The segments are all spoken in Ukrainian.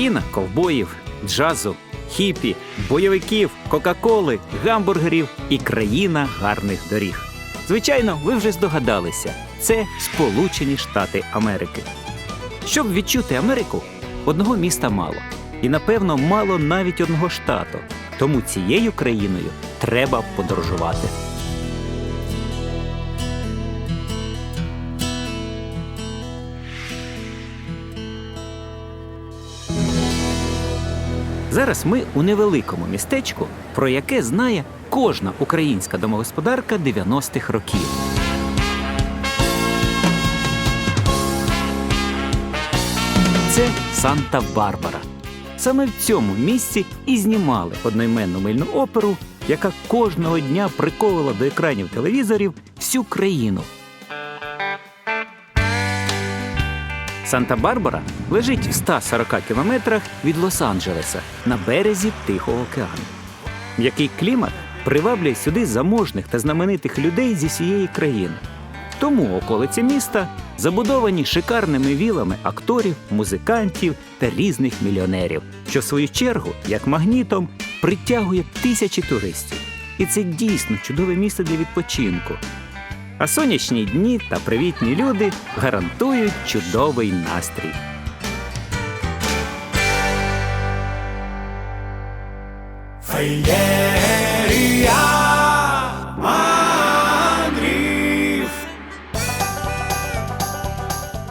Країна ковбоїв, джазу, хіпі, бойовиків, кока-коли, гамбургерів і країна гарних доріг. Звичайно, ви вже здогадалися, це Сполучені Штати Америки. Щоб відчути Америку, одного міста мало. І напевно мало навіть одного штату. Тому цією країною треба подорожувати. Зараз ми у невеликому містечку, про яке знає кожна українська домогосподарка 90-х років. Це Санта-Барбара. Саме в цьому місці і знімали одноіменну мильну оперу, яка кожного дня приковувала до екранів телевізорів всю країну. Санта-Барбара лежить в 140 кілометрах від Лос-Анджелеса на березі Тихого океану. М'який клімат приваблює сюди заможних та знаменитих людей зі всієї країни. Тому околиці міста забудовані шикарними вілами акторів, музикантів та різних мільйонерів, що в свою чергу, як магнітом, притягує тисячі туристів. І це дійсно чудове місце для відпочинку. А сонячні дні та привітні люди гарантують чудовий настрій.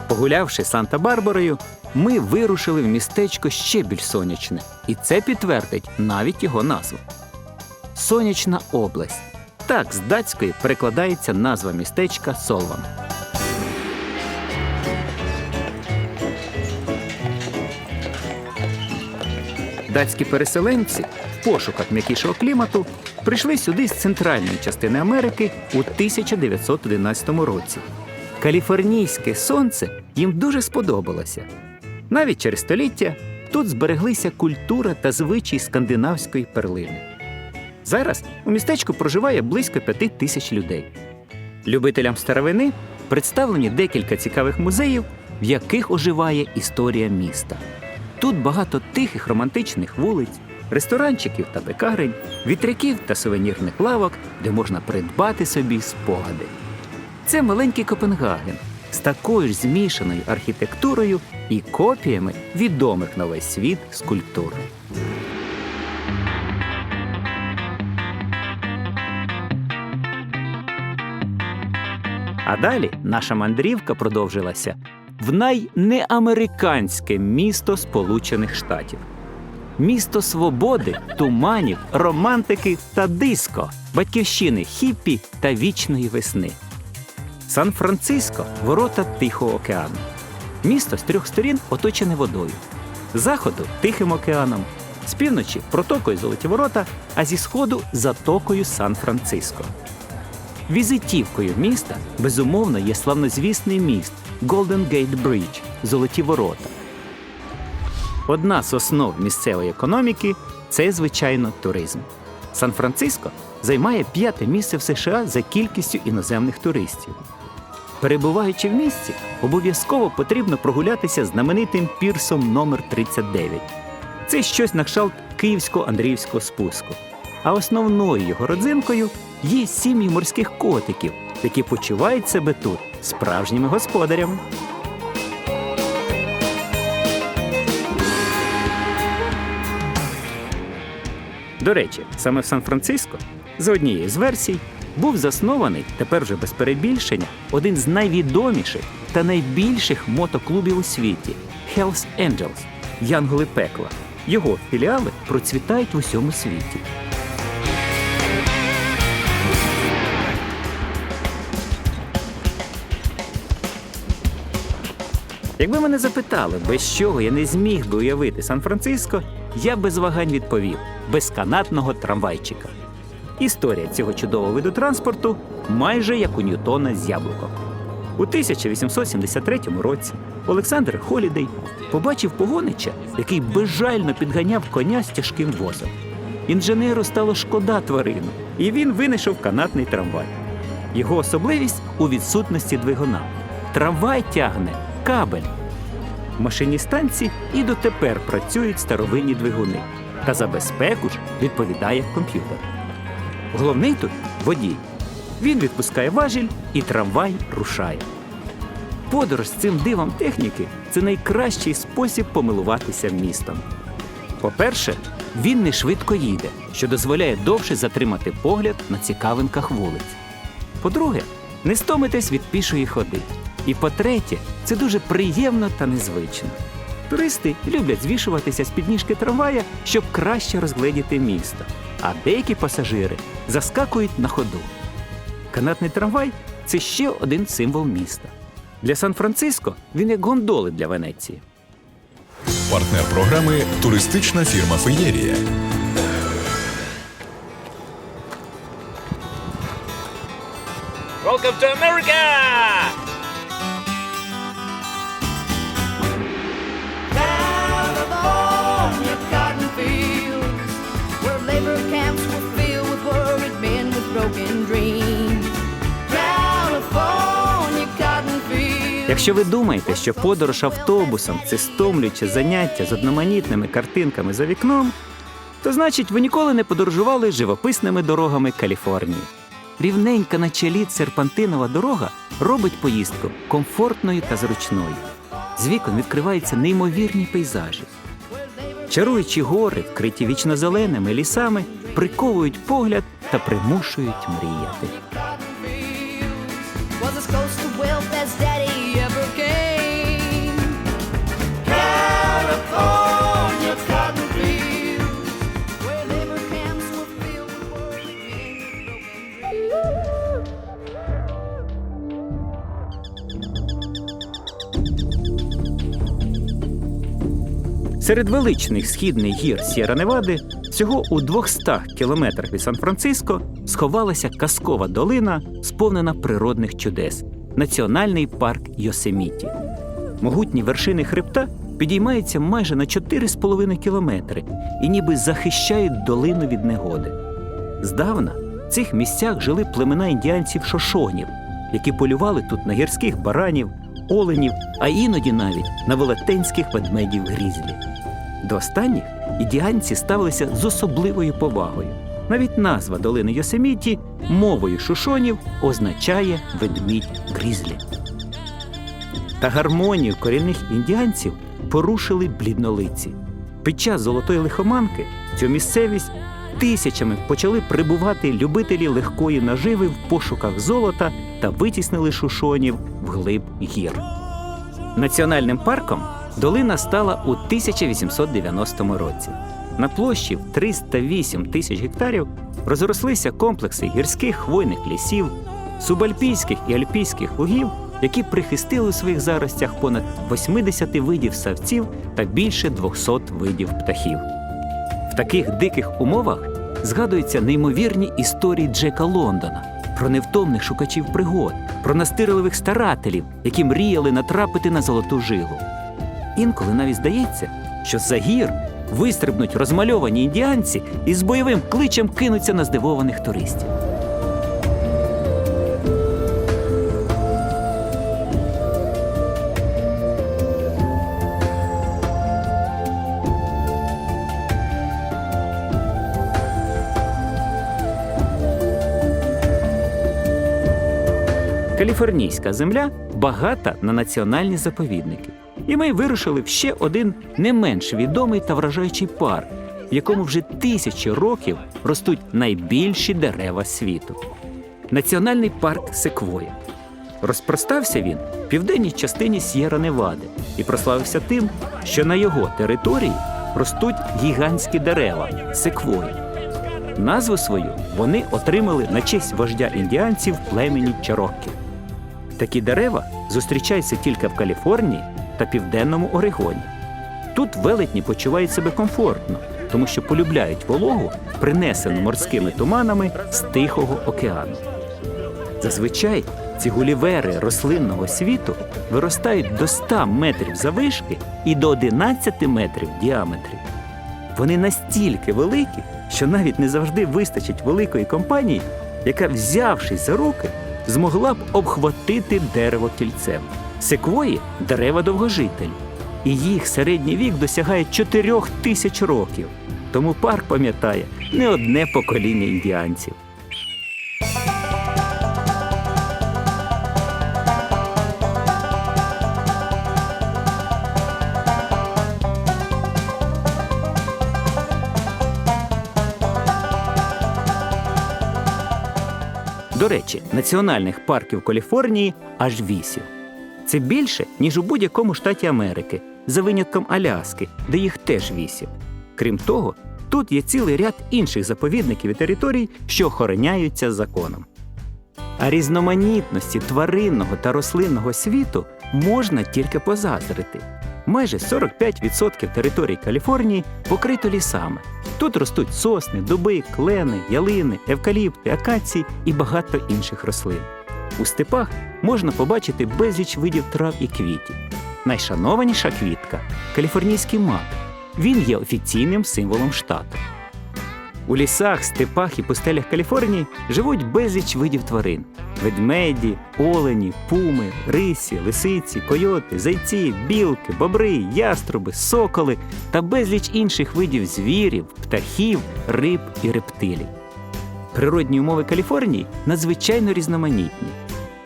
Погулявши Санта-Барбарою, ми вирушили в містечко ще більш сонячне, і це підтвердить навіть його назву. Сонячна область. Так з датської перекладається назва містечка Солван. Датські переселенці в пошуках м'якішого клімату прийшли сюди з центральної частини Америки у 1911 році. Каліфорнійське сонце їм дуже сподобалося. Навіть через століття тут збереглися культура та звичаї скандинавської перлини. Зараз у містечку проживає близько п'яти тисяч людей. Любителям старовини представлені декілька цікавих музеїв, в яких оживає історія міста. Тут багато тихих романтичних вулиць, ресторанчиків та пекарень, вітряків та сувенірних лавок, де можна придбати собі спогади. Це маленький Копенгаген з такою ж змішаною архітектурою і копіями відомих на весь світ скульптур. А далі наша мандрівка продовжилася в найнеамериканське місто Сполучених Штатів. Місто свободи, туманів, романтики та диско, батьківщини хіппі та вічної весни. Сан-Франциско ворота Тихого океану. Місто з трьох сторін оточене водою. Заходу Тихим океаном, з півночі протокою Золоті ворота, а зі сходу затокою Сан-Франциско. Візитівкою міста безумовно є славнозвісний міст Golden Gate Bridge – Золоті ворота. Одна з основ місцевої економіки це, звичайно, туризм. Сан-Франциско займає п'яте місце в США за кількістю іноземних туристів. Перебуваючи в місті, обов'язково потрібно прогулятися знаменитим пірсом номер 39 Це щось на кшталт київського андріївського спуску. А основною його родзинкою є сім'ї морських котиків, які почувають себе тут справжніми господарями. До речі, саме в Сан-Франциско, за однією з версій, був заснований, тепер вже без перебільшення, один з найвідоміших та найбільших мотоклубів у світі Hells Angels – Янголи пекла. Його філіали процвітають в усьому світі. Якби мене запитали, без чого я не зміг би уявити Сан-Франциско, я без вагань відповів без канатного трамвайчика. Історія цього чудового виду транспорту майже як у Ньютона з яблуком. У 1873 році Олександр Холідей побачив погонича, який безжально підганяв коня з тяжким возом. інженеру стало шкода тварину, і він винайшов канатний трамвай. Його особливість у відсутності двигуна. Трамвай тягне кабель. В машинній станції і дотепер працюють старовинні двигуни. Та за безпеку ж відповідає комп'ютер. Головний тут водій. Він відпускає важіль і трамвай рушає. Подорож з цим дивом техніки це найкращий спосіб помилуватися містом. По-перше, він не швидко їде, що дозволяє довше затримати погляд на цікавинках вулиць. По-друге, не стомитесь від пішої ходи. І по-третє, це дуже приємно та незвично. Туристи люблять звішуватися з підніжки трамвая, щоб краще розгледіти місто, а деякі пасажири заскакують на ходу. Канатний трамвай це ще один символ міста. Для Сан-Франциско він як гондоли для Венеції. Партнер програми туристична фірма Феєрія. Welcome to America! Якщо ви думаєте, що подорож автобусом це стомлююче заняття з одноманітними картинками за вікном, то значить ви ніколи не подорожували живописними дорогами Каліфорнії. Рівненька на чолі серпантинова дорога робить поїздку комфортною та зручною. З вікон відкриваються неймовірні пейзажі. Чаруючі гори, вкриті вічнозеленими лісами, приковують погляд та примушують мріяти. Серед величних східних гір Сєра Невади всього у 200 кілометрах від Сан-Франциско сховалася казкова долина, сповнена природних чудес Національний парк Йосеміті. Могутні вершини хребта підіймаються майже на 4,5 кілометри і ніби захищають долину від негоди. Здавна в цих місцях жили племена індіанців шошонів, які полювали тут на гірських баранів, оленів, а іноді навіть на велетенських ведмедів грізлі. До останніх індіанці ставилися з особливою повагою. Навіть назва долини Йосеміті мовою шушонів означає ведмідь грізлі. Та гармонію корінних індіанців порушили бліднолиці. Під час золотої лихоманки цю місцевість тисячами почали прибувати любителі легкої наживи в пошуках золота та витіснили шушонів вглиб гір. Національним парком долина стала у 1890 році. На площі в 308 тисяч гектарів розрослися комплекси гірських хвойних лісів, субальпійських і альпійських лугів, які прихистили у своїх заростях понад 80 видів савців та більше 200 видів птахів. В таких диких умовах згадуються неймовірні історії Джека Лондона про невтомних шукачів пригод, про настирливих старателів, які мріяли натрапити на золоту жилу. Інколи навіть здається, що за гір вистрибнуть розмальовані індіанці і з бойовим кличем кинуться на здивованих туристів. Каліфорнійська земля багата на національні заповідники. І ми вирушили в ще один не менш відомий та вражаючий парк, в якому вже тисячі років ростуть найбільші дерева світу. Національний парк Секвоя. Розпростався він в південній частині С'єра Невади і прославився тим, що на його території ростуть гігантські дерева секвої. Назву свою вони отримали на честь вождя індіанців племені Чароккі. Такі дерева зустрічаються тільки в Каліфорнії та Південному Орегоні. Тут велетні почувають себе комфортно, тому що полюбляють вологу, принесену морськими туманами з Тихого океану. Зазвичай ці гулівери рослинного світу виростають до 100 метрів завишки і до 11 метрів діаметрі. Вони настільки великі, що навіть не завжди вистачить великої компанії, яка, взявшись за руки, змогла б обхватити дерево кільцем. Секвої дерева довгожителі, і їх середній вік досягає 4 тисяч років. Тому парк пам'ятає не одне покоління індіанців. До речі, національних парків Каліфорнії аж вісім. Це більше, ніж у будь-якому штаті Америки, за винятком Аляски, де їх теж вісім. Крім того, тут є цілий ряд інших заповідників і територій, що охороняються законом. А різноманітності тваринного та рослинного світу можна тільки позазрити. Майже 45% території Каліфорнії покрито лісами. Тут ростуть сосни, дуби, клени, ялини, евкаліпти, акації і багато інших рослин. У степах можна побачити безліч видів трав і квітів. Найшанованіша квітка каліфорнійський мак. Він є офіційним символом штату. У лісах, степах і пустелях Каліфорнії живуть безліч видів тварин: ведмеді, олені, пуми, рисі, лисиці, койоти, зайці, білки, бобри, яструби, соколи та безліч інших видів звірів, птахів, риб і рептилій. Природні умови Каліфорнії надзвичайно різноманітні.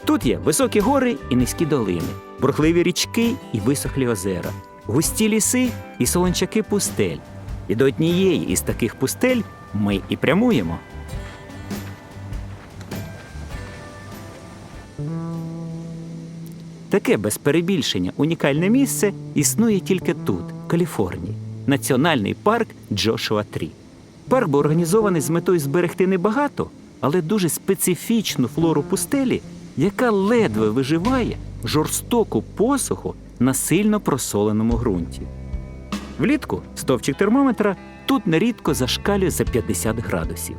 Тут є високі гори і низькі долини, бурхливі річки і висохлі озера, густі ліси і солончаки пустель. І до однієї із таких пустель ми і прямуємо. Таке без перебільшення унікальне місце існує тільки тут, Каліфорнії, національний парк Джошуа Трі. Парк був організований з метою зберегти небагато, але дуже специфічну флору пустелі, яка ледве виживає жорстоку посуху на сильно просоленому ґрунті. Влітку стовпчик термометра тут нерідко зашкалює за 50 градусів.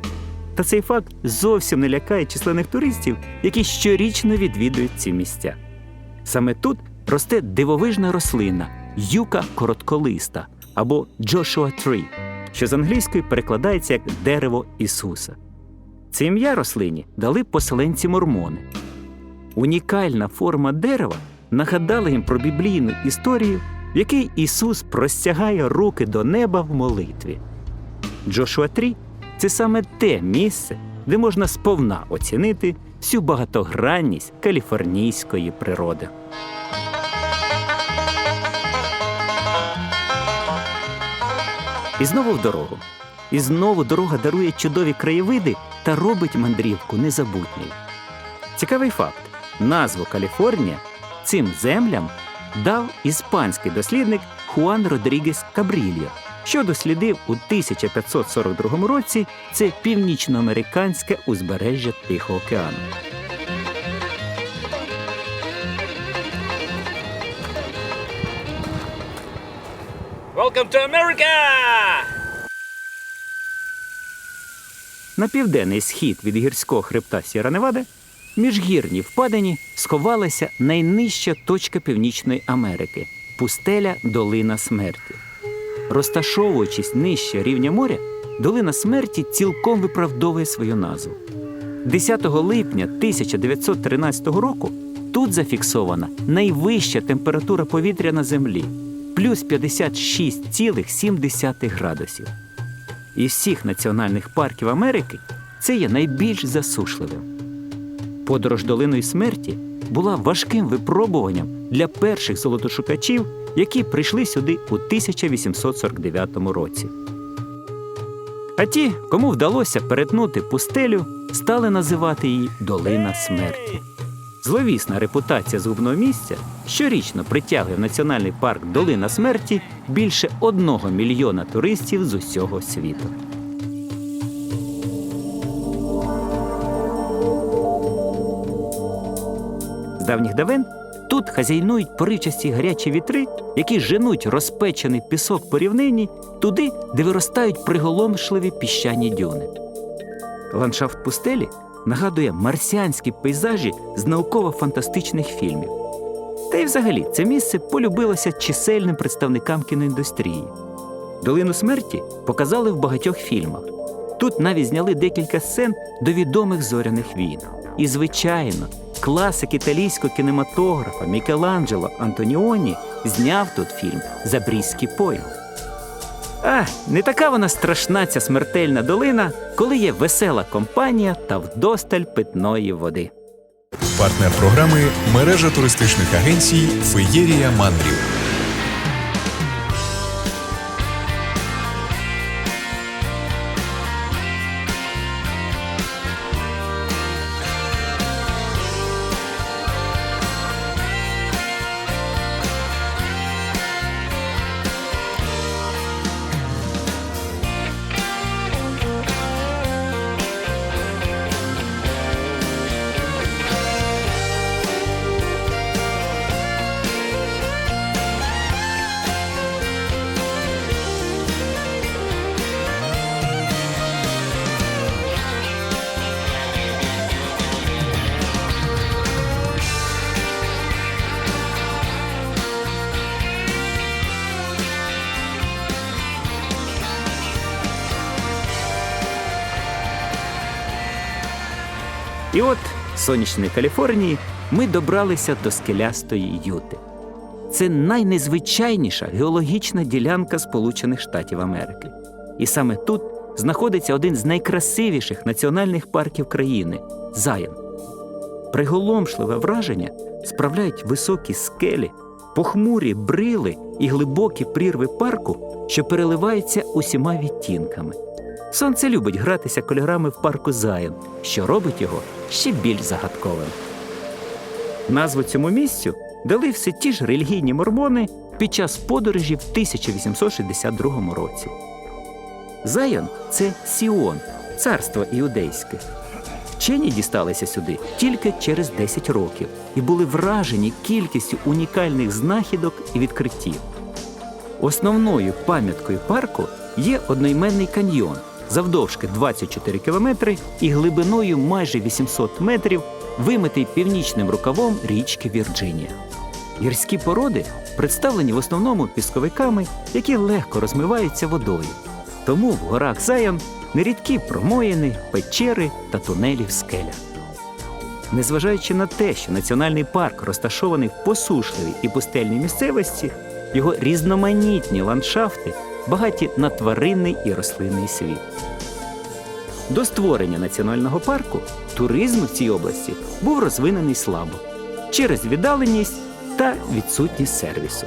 Та цей факт зовсім не лякає численних туристів, які щорічно відвідують ці місця. Саме тут росте дивовижна рослина юка коротколиста або Joshua Tree, що з англійської перекладається як дерево Ісуса. Це ім'я рослині дали поселенці мормони. Унікальна форма дерева нагадала їм про біблійну історію, в якій Ісус простягає руки до неба в молитві. Джошуа Трі це саме те місце, де можна сповна оцінити всю багатогранність каліфорнійської природи. І знову в дорогу. І знову дорога дарує чудові краєвиди та робить мандрівку незабутньою. Цікавий факт: назву Каліфорнія цим землям дав іспанський дослідник Хуан Родрігес Кабрільо, що дослідив у 1542 році це північноамериканське узбережжя Тихого океану. Welcome to America! На південний схід від гірського хребта Сєра Невада міжгірній впадині сховалася найнижча точка Північної Америки пустеля Долина Смерті. Розташовуючись нижче рівня моря, Долина Смерті цілком виправдовує свою назву. 10 липня 1913 року тут зафіксована найвища температура повітря на землі плюс 56,7 градусів. Із всіх національних парків Америки це є найбільш засушливим. Подорож долиною смерті була важким випробуванням для перших золотошукачів, які прийшли сюди у 1849 році. А ті, кому вдалося перетнути пустелю, стали називати її Долина смерті. Зловісна репутація згубного місця щорічно притягує в національний парк Долина смерті більше одного мільйона туристів з усього світу. Давніх давен тут хазяйнують поривчасті гарячі вітри, які женуть розпечений пісок по рівнині туди, де виростають приголомшливі піщані дюни. Ландшафт пустелі нагадує марсіанські пейзажі з науково-фантастичних фільмів. Та й взагалі це місце полюбилося чисельним представникам кіноіндустрії. Долину смерті показали в багатьох фільмах. Тут навіть зняли декілька сцен до відомих зоряних війн. І, звичайно, класик італійського кінематографа Мікеланджело Антоніоні зняв тут фільм Забрізький пояс. А, не така вона страшна ця смертельна долина, коли є весела компанія та вдосталь питної води. Партнер програми мережа туристичних агенцій Феєрія Мандрів. І от з сонячної Каліфорнії ми добралися до скелястої Юти. Це найнезвичайніша геологічна ділянка Сполучених Штатів Америки. І саме тут знаходиться один з найкрасивіших національних парків країни Заян. Приголомшливе враження справляють високі скелі, похмурі брили і глибокі прірви парку, що переливаються усіма відтінками. Сонце любить гратися кольорами в парку Заян, що робить його ще більш загадковим. Назву цьому місцю дали все ті ж релігійні мормони під час подорожі в 1862 році. Заян це Сіон, царство іудейське. Вчені дісталися сюди тільки через 10 років і були вражені кількістю унікальних знахідок і відкриттів. Основною пам'яткою парку є одноіменний каньйон завдовжки 24 кілометри і глибиною майже 800 метрів, вимитий північним рукавом річки Вірджинія. Гірські породи представлені в основному пісковиками, які легко розмиваються водою. Тому в горах Заян нерідкі промоїни, печери та тунелі в скелях. Незважаючи на те, що національний парк розташований в посушливій і пустельній місцевості, його різноманітні ландшафти багаті на тваринний і рослинний світ. До створення національного парку туризм в цій області був розвинений слабо через віддаленість та відсутність сервісу.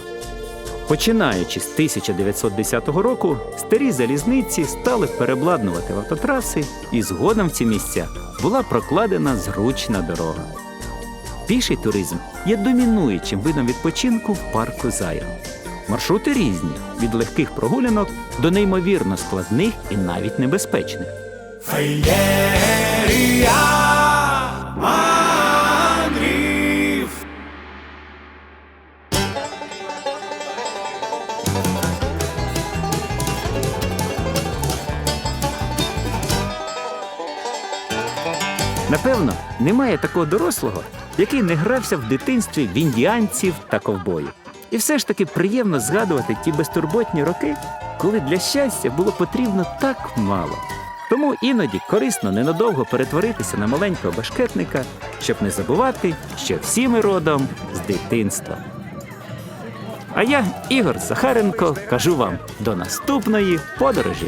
Починаючи з 1910 року, старі залізниці стали перебладнувати автотраси, і згодом в ці місця була прокладена зручна дорога. Піший туризм є домінуючим видом відпочинку в парку Заян. Маршрути різні від легких прогулянок до неймовірно складних і навіть небезпечних. Напевно, немає такого дорослого, який не грався в дитинстві в індіанців та ковбоїв. І все ж таки приємно згадувати ті безтурботні роки, коли для щастя було потрібно так мало. Тому іноді корисно ненадовго перетворитися на маленького башкетника, щоб не забувати, що всі ми родом з дитинства. А я, Ігор Захаренко, кажу вам до наступної подорожі.